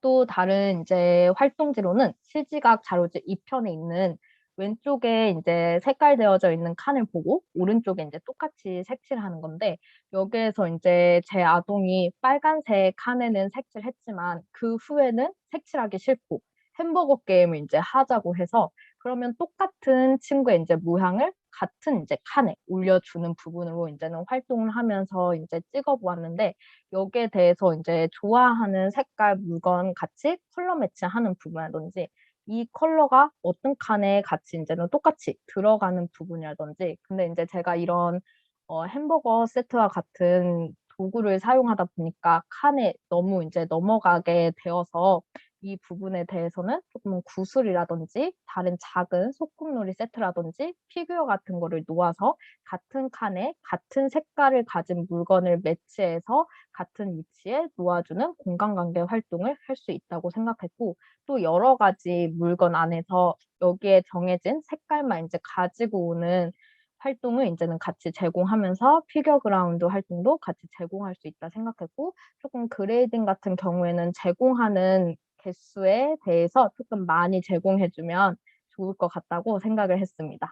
또 다른 인제 활동지로는 실지각 자료지 2 편에 있는 왼쪽에 인제 색깔되어져 있는 칸을 보고 오른쪽에 인제 똑같이 색칠을 하는 건데 여기에서 인제 제 아동이 빨간색 칸에는 색칠했지만 그 후에는 색칠하기 싫고 햄버거 게임을 인제 하자고 해서 그러면 똑같은 친구의 인제 모양을 같은 인제 칸에 올려주는 부분으로 인제는 활동을 하면서 인제 찍어 보았는데 여기에 대해서 인제 좋아하는 색깔 물건 같이 컬러 매치하는 부분이라든지 이 컬러가 어떤 칸에 같이 인제는 똑같이 들어가는 부분이라든지 근데 인제 제가 이런 어 햄버거 세트와 같은 도구를 사용하다 보니까 칸에 너무 인제 넘어가게 되어서 이 부분에 대해서는 쪼끔 구슬이라든지 다른 작은 소꿉놀이 세트라든지 피규어 같은 거를 놓아서 같은 칸에 같은 색깔을 가진 물건을 매치해서 같은 위치에 놓아주는 공간 관계 활동을 할 수 있다고 생각했고 또 여러 가지 물건 안에서 여기에 정해진 색깔만 인제 가지고 오는 활동을 인제는 같이 제공하면서 피겨 그라운드 활동도 같이 제공할 수 있다 생각했고 쪼끔 그레이딩 같은 경우에는 제공하는 개수에 대해서 쪼끔 많이 제공해 주면 좋을 것 같다고 생각을 했습니다.